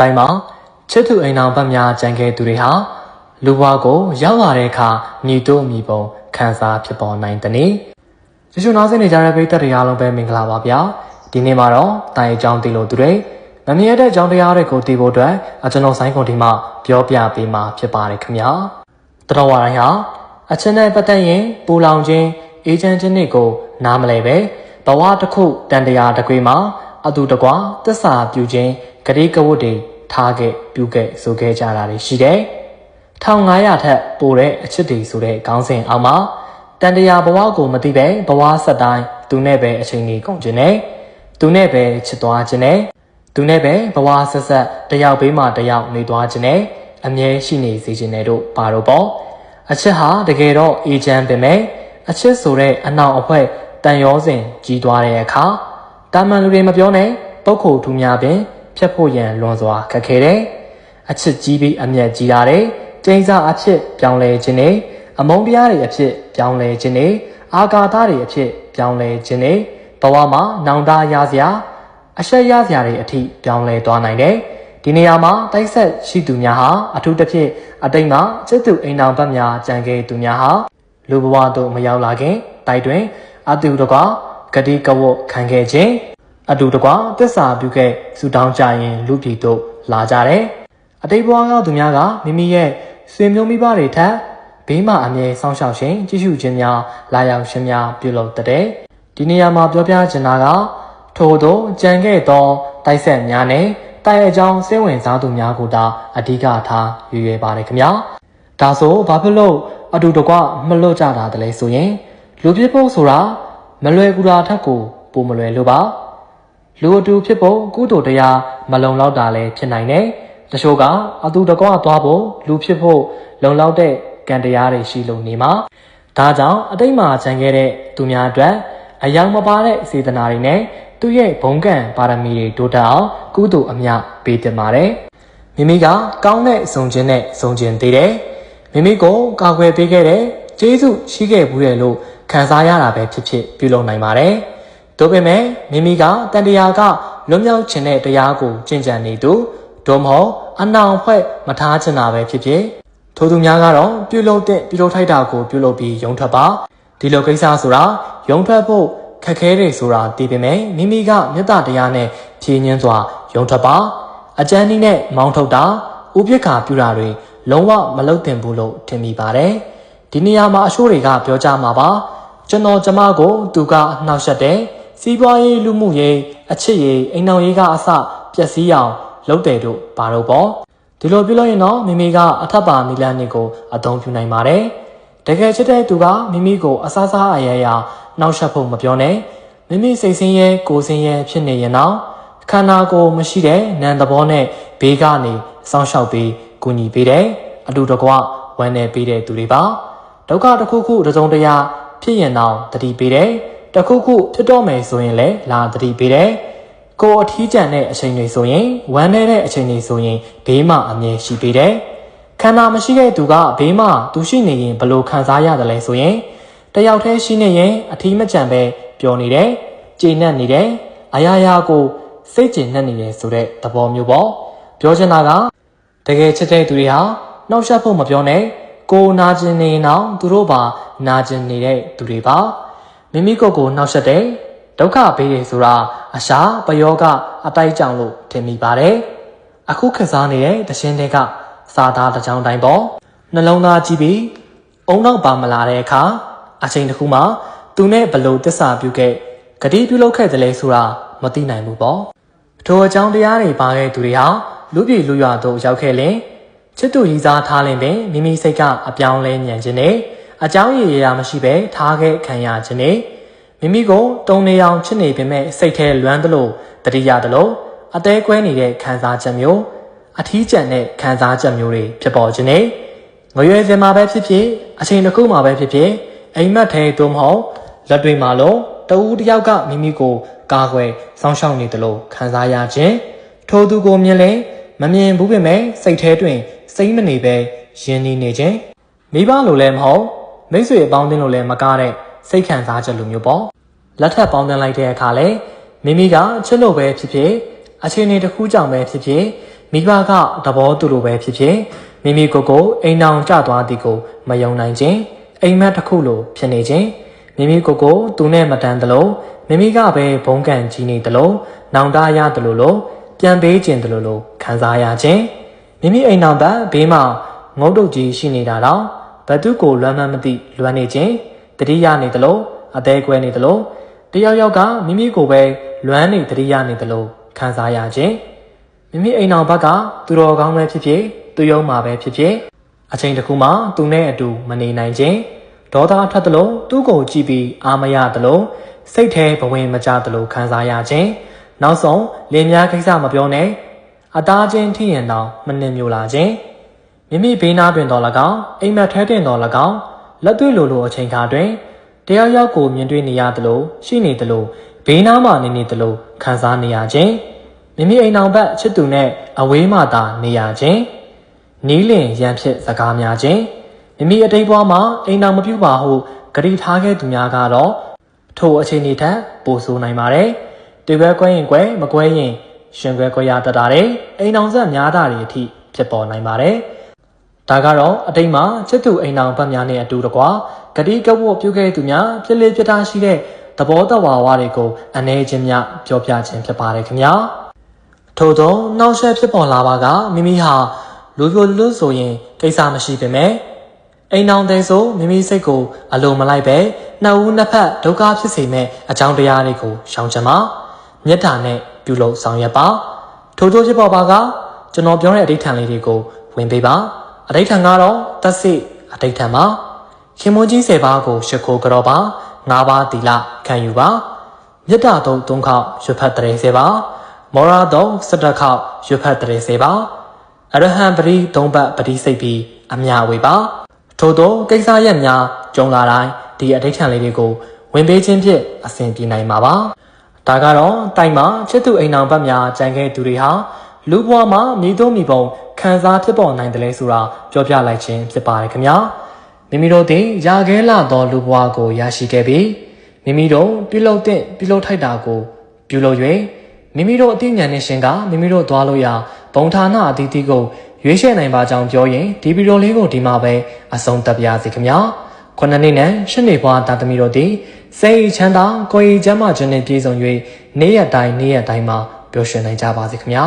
တိုင်မှာချစ်သူအိမ်တော်ဘက်များကြံခဲ့သူတွေဟာလူဘွားကိုရောက်လာတဲ့အခါညီတို့ညီပုံခံစားဖြစ်ပေါ်နိုင်တဲ့နေ့ကျေးဇူးနားဆင်နေကြတဲ့ပရိသတ်တွေအားလုံးပဲမင်္ဂလာပါဗျာဒီနေ့မှာတော့တိုင်အကြောင်းသိလို့သူတွေမမြဲတဲ့အကြောင်းတရားတွေကိုသိဖို့အတွက်အကျွန်တော်ဆိုင်ကုန်ဒီမှာပြောပြပေးမှာဖြစ်ပါတယ်ခင်ဗျာတတော်ဝါတိုင်းဟာအချင်းနဲ့ပတ်သက်ရင်ပူလောင်ခြင်းအေဂျင့်ချင်းတွေကိုနားမလဲပဲဘဝတစ်ခုတန်တရားတစ်ခွေမှာ အတူတကွသစ္စာပြုခြင်းဂရိကဝတ်တွေထားခဲ့ပြုခဲ့ဆိုခဲ့ကြတာတွေရှိတယ်1500ထက်ပိုတဲ့အချစ်တွေဆိုတဲ့ခေါင်းစဉ်အောက်မှာတန်တရားဘဝကိုမသိပဲဘဝဆက်တိုင်းသူနဲ့ပဲအချိန်ကြီးကုန်ခြင်းနဲ့သူနဲ့ပဲချစ်သွားခြင်းနဲ့သူနဲ့ပဲဘဝဆက်ဆက်တယောက်ဘေးမှာတယောက်နေသွားခြင်းနဲ့အမြဲရှိနေစေခြင်းနဲ့တို့ပါတော့ပေါ့အချစ်ဟာတကယ်တော့အေဂျင့်ပင်မဲ့အချစ်ဆိုတဲ့အနောက်အဖွဲတန်ရောစဉ်ကြီးသွားတဲ့အခါ တာမန်လူတွေမပြောနဲ့ပုတ်ခိုထူများပင်ဖြတ်ဖို့ရန်လွန်စွာခက်ခဲတယ်အချစ်ကြီးပြီးအမျက်ကြီးလာတယ်ကျင်းစာအဖြစ်ပြောင်းလဲခြင်းနဲ့အမုန်းတရားတွေအဖြစ်ပြောင်းလဲခြင်းနဲ့အာဃာတတွေအဖြစ်ပြောင်းလဲခြင်းနဲ့ဘဝမှာနောင်တရစရာအဆက်ရစရာတွေအထိပြောင်းလဲသွားနိုင်တယ်ဒီနေရာမှာတိုက်ဆက်ရှိသူများဟာအထူးသဖြင့်အတိတ်မှာချစ်သူအိမ်တော်ဘက်များကြံခဲ့သူများဟာလူဘဝသို့မရောက်လာခင်တိုက်တွင်အတူတကွာ ဂတိကဝတ်ခံခဲ့ခြင်းအတူတကွာတစ္ဆာပြုခဲ့ဆူတောင်းကြရင်လူပြည်သို့လာကြတယ်အတိတ်ဘဝကသူများကမိမိရဲ့ဆွေမျိုးမိဘတွေထက်ဘေးမှာအမြဲစောင့်ရှောက်ခြင်းကြည့်ရှုခြင်းများလာရောက်ခြင်းများပြုလုပ်တဲ့ဒီနေရာမှာပြောပြချင်တာကထို့သောကြံခဲ့သောတိုက်ဆက်များနဲ့တိုက်အကြောင်းစိတ်ဝင်စားသူများကိုသာအဓိကထားရွေရွယ်ပါတယ်ခင်ဗျာဒါဆိုဘာဖြစ်လို့အတူတကွမလွတ်ကြတာတလဲဆိုရင်လူဖြစ်ဖို့ဆိုတာ မလွယ်ကူတာထက်ကိုပိုမလွယ်လို့ပါလူအတူဖြစ်ဖို့ကုသိုလ်တရားမလုံလောက်တာလည်းဖြစ်နိုင်တယ်တချို့ကအတူတကွသွားဖို့လူဖြစ်ဖို့လုံလောက်တဲ့ကံတရားတွေရှိလို့နေမှာဒါကြောင့်အတိတ်မှာခြံခဲ့တဲ့သူများအတွက်အယောင်မပါတဲ့စေတနာတွေနဲ့သူ့ရဲ့ဘုံကံပါရမီတွေတိုးတက်အောင်ကုသိုလ်အမြပေးတင်ပါတယ်မိမိကကောင်းတဲ့ဆုံခြင်းနဲ့ဆုံခြင်းသေးတယ်မိမိကိုကာကွယ်ပေးခဲ့တဲ့ကျေးဇူးရှိခဲ့ဘူးတယ်လို့ ခံစားရတာပဲဖြစ်ဖြစ်ပြုလုပ်နိုင်ပါတယ်ဒါပေမဲ့မိမိကတန်တရားကလွတ်မြောက်ခြင်းတဲ့တရားကိုကျင့်ကြံနေသူဒုမဟုတ်အနောင်ဖွဲ့မထားချင်တာပဲဖြစ်ဖြစ်ထိုသူများကတော့ပြုလုပ်တဲ့ပြုလုပ်ထိုက်တာကိုပြုလုပ်ပြီးယုံထွက်ပါဒီလိုကိစ္စဆိုတာယုံထွက်ဖို့ခက်ခဲတယ်ဆိုတာသိပေမဲ့မိမိကမေတ္တာတရားနဲ့ဖြည့်ညင်းစွာယုံထွက်ပါအကျဉ်းနည်းနဲ့မောင်းထုတ်တာဥပိ္ပခာပြုတာတွေလုံးဝမလုပ်သင့်ဘူးလို့ထင်မိပါတယ် ဒီနေရာမှာအရှိုးတွေကပြောကြမှာပါကျွန်တော်ကျမကိုသူကနှောက်ယှက်တယ်စီးပွားရေးလူမှုရေးအချစ်ရေးအိမ်တော်ရေးကအစပျက်စီးအောင်လုပ်တယ်တို့ဘာလို့ပေါ့ဒီလိုပြုလို့ရင်တော့မိမိကအထက်ပါမီလန်တွေကိုအသုံးပြုနိုင်ပါတယ်တကယ်ချစ်တဲ့သူကမိမိကိုအဆားစားအယရာနှောက်ယှက်ဖို့မပြောနဲ့မိမိစိတ်ဆင်းရဲကိုယ်ဆင်းရဲဖြစ်နေရင်တော့ခန္ဓာကိုယ်မရှိတဲ့နံသဘောနဲ့ဘေးကနေစောင့်ရှောက်ပြီးကူညီပေးတယ်အတူတကွဝမ်းနေပေးတဲ့သူတွေပါ ဒုက္ခတစ်ခုခုတစုံတရာဖြစ်ရင်တော့တတိပေးတယ်တခုခုဖြစ်တော့မယ်ဆိုရင်လည်းလာတတိပေးတယ်ကိုအထီးကျန်တဲ့အချိန်တွေဆိုရင်ဝမ်းနေတဲ့အချိန်တွေဆိုရင်ဘေးမှာအမြဲရှိပေးတယ်ခန္ဓာမရှိတဲ့သူကဘေးမှာသူရှိနေရင်ဘလို့ခံစားရတယ်လဲဆိုရင်တယောက်တည်းရှိနေရင်အထီးမကြံပဲပျော်နေတယ်၊ကျေနပ်နေတယ်၊အရာရာကိုစိတ်ကျေနပ်နေတယ်ဆိုတဲ့သဘောမျိုးပေါ့ပြောချင်တာကတကယ်ချစ်တဲ့သူတွေဟာနှောက်ယှက်ဖို့မပြောနဲ့ ကိုနာကျင်နေတော့သူတို့ပါနာကျင်နေတဲ့သူတွေပါမိမိကိုယ်ကိုနှောက်ယှက်တဲ့ဒုက္ခပေးတယ်ဆိုတာအရှာပယောကအတိုက်ကြောင်လို့ထင်မိပါတယ်အခုခစားနေတဲ့တခြင်းတွေကစာသားတစ်ကြောင်တိုင်းပေါ့နှလုံးသားကြည့်ပြီးအုံနောက်ပါမလာတဲ့အခါအချိန်တစ်ခုမှသူနဲ့ဘလို့တစ္ဆာပြုခဲ့ဂတိပြုလုပ်ခဲ့တယ်လဲဆိုတာမသိနိုင်ဘူးပေါ့ထိုအကြောင်းတရားတွေပါခဲ့သူတွေဟာလူပြည်လူရွာတို့ရောက်ခဲ့ရင် ချစ်သူရည်စားထားလင်ပင်မိမိစိတ်ကအပြောင်းလဲညံခြင်းနဲ့အကြောင်းရည်ရာမရှိပဲထားခဲ့ခံရခြင်းနဲ့မိမိကိုတုံနေအောင်ချစ်နေပေမဲ့စိတ်ထဲလွမ်းသလိုတတိယသလိုအသေးကွဲနေတဲ့ခံစားချက်မျိုးအထီးကျန်တဲ့ခံစားချက်မျိုးတွေဖြစ်ပေါ်ခြင်းနဲ့ငရွယ်စင်မှာပဲဖြစ်ဖြစ်အချိန်တစ်ခုမှာပဲဖြစ်ဖြစ်အိမ်မက်ထဲသို့မဟုတ်လက်တွေမှာလုံးတဦးတယောက်ကမိမိကိုကာကွယ်စောင့်ရှောက်နေတယ်လို့ခံစားရခြင်းထိုသူကိုမြင်လဲမမြင်ဘူးပေမဲ့စိတ်ထဲတွင် စိတ်မနေပဲယဉ်နေနေခြင်းမိဘလိုလည်းမဟုတ်မိတ်ဆွေအပေါင်းအသင်းလိုလည်းမကားတဲ့စိတ်ခံစားချက်လိုမျိုးပေါ့လက်ထပ်ပေါင်းသင်းလိုက်တဲ့အခါလဲမိမိကချစ်လို့ပဲဖြစ်ဖြစ်အခြေအနေတစ်ခုကြောင့်ပဲဖြစ်ဖြစ်မိဘကသဘောတူလိုပဲဖြစ်ဖြစ်မိမိကိုယ်ကိုအိမ်အောင်ကျသွားသည်ကိုမယုံနိုင်ခြင်းအိမ်မက်တစ်ခုလိုဖြစ်နေခြင်းမိမိကိုယ်ကိုသူနဲ့မတန်သလိုမိမိကပဲဘုံကံကြီးနေသလိုနောင်တရသလိုလိုပြန်ပေးခြင်းသလိုလိုခံစားရခြင်း မိမိအိမ်အောင်ဘက်ဘေးမှာငုတ်တုတ်ကြီးရှိနေတာတော့ဘသူကိုလွမ်းမမသိလွမ်းနေခြင်းတတိယနေသလိုအသေးကွဲနေသလိုတယောက်ယောက်ကမိမိကိုပဲလွမ်းနေတတိယနေသလိုခံစားရခြင်းမိမိအိမ်အောင်ဘက်ကသူတော်ကောင်းပဲဖြစ်ဖြစ်သူယုံမှာပဲဖြစ်ဖြစ်အချိန်တစ်ခုမှသူနဲ့အတူမနေနိုင်ခြင်းဒေါသထွက်သလိုသူ့ကိုကြည့်ပြီးအာမရသလိုစိတ်ထဲဘဝင်မကြသလိုခံစားရခြင်းနောက်ဆုံးလင်များကိစ္စမပြောနဲ့ အသားချင်းထိရင်တောင်မနှင်မြူလာခြင်းမိမိဘေးနားတွင်တော်၎င်းအိမ်မက်ထဲတွင်တော်၎င်းလက်တွေ့လိုလိုအချိန်ခါတွင်တရားရောက်ကိုမြင်တွေ့နေရသလိုရှိနေသလိုဘေးနားမှနေနေသလိုခံစားနေရခြင်းမိမိအိမ်အောင်ဘက်ချစ်သူနဲ့အဝေးမှသာနေရခြင်းနီးလင်ရန်ဖြစ်စကားများခြင်းမိမိအတိတ်ဘဝမှာအိမ်အောင်မပြုပါဟုဂရီထားခဲ့သူများကတော့ထိုအချိန်ဒီထက်ပိုဆိုးနိုင်ပါတယ်တေဘဲကွဲရင်ကွဲမကွဲရင် ရှင်ကွဲကွဲရတတ်တာတယ်အိမ်အောင်ဆက်များတာတွေအထိဖြစ်ပေါ်နိုင်ပါတယ်ဒါကတော့အတိတ်မှာချစ်သူအိမ်အောင်ဘက်များနဲ့အတူတကွာဂတိကဝတ်ပြုခဲ့သူများဖြစ်လေဖြစ်တာရှိတဲ့သဘောတဘာဝတွေကိုအနေချင်းများပြောပြခြင်းဖြစ်ပါတယ်ခင်ဗျာထို့သောနောက်ဆက်ဖြစ်ပေါ်လာပါကမိမိဟာလူပြိုလွတ်ဆိုရင်ကိစ္စမရှိပေမဲ့အိမ်အောင်တဲ့ဆိုမိမိစိတ်ကိုအလိုမလိုက်ပဲနှစ်ဦးနှစ်ဖက်ဒုက္ခဖြစ်စေမဲ့အကြောင်းတရားတွေကိုရှောင်ချင်ပါမေတ္တာနဲ့ ပြုလုပ်ဆောင်ရွက်ပါထို့သောဖြစ်ပေါ်ပါကကျွန်တော်ပြောတဲ့အဋိဌာန်လေးတွေကိုဝင်ပေးပါအဋိဌာန်ကတော့သက်စိအဋိဌာန်ပါခင်မွန်ကြီး၁၀ပါးကိုရှ िख ိုကြောပါ၅ပါးသီလခံယူပါမေတ္တာသုံးသုံးခေါက်ရွတ်ဖတ်တရေစေပါမောရသုံး၁၁ခေါက်ရွတ်ဖတ်တရေစေပါအရဟံပရိသုံးပတ်ပရိစိတ်ပြီးအမြဝေပါထို့သောကိစ္စရက်များကြုံလာတိုင်းဒီအဋိဌာန်လေးတွေကိုဝင်ပေးခြင်းဖြင့်အစဉ်ပြေနိုင်မှာပါ ဒါကတော့တိုင်မှာချစ်သူအိမ်အောင်ဘက်များကြံခဲ့သူတွေဟာလူဘဝမှာမိသုံးမိပုံခံစားဖြစ်ပေါ်နိုင်တယ်လဲဆိုတာပြောပြလိုက်ခြင်းဖြစ်ပါတယ်ခင်ဗျာမိမိတို့သည်ရာခဲလာသောလူဘဝကိုရရှိခဲ့ပြီးမိမိတို့ပြုလုပ်တဲ့ပြုလုပ်ထိုက်တာကို ပြုလုပ်၍မိမိတို့အသိဉာဏ်နဲ့ရှင်ကမိမိတို့သွားလို့ရဘုံဌာနအသီးသီးကိုရွေးချယ်နိုင်ပါကြောင်းပြောရင်ဒီဗီဒီယိုလေးကိုဒီမှာပဲအဆုံးသတ်ပါရစေခင်ဗျာ ခုနှစ်နှစ်နဲ့ရှစ်နှစ်ဘွားတာသမီတို့သည်စိတ်ချမ်းသာကိုယ်ရည်ချမ်းသာခြင်းနဲ့ပြည့်စုံ၍နေ့ရက်တိုင်းနေ့ရက်တိုင်းမှာပျော်ရွှင်နိုင်ကြပါစေခင်ဗျာ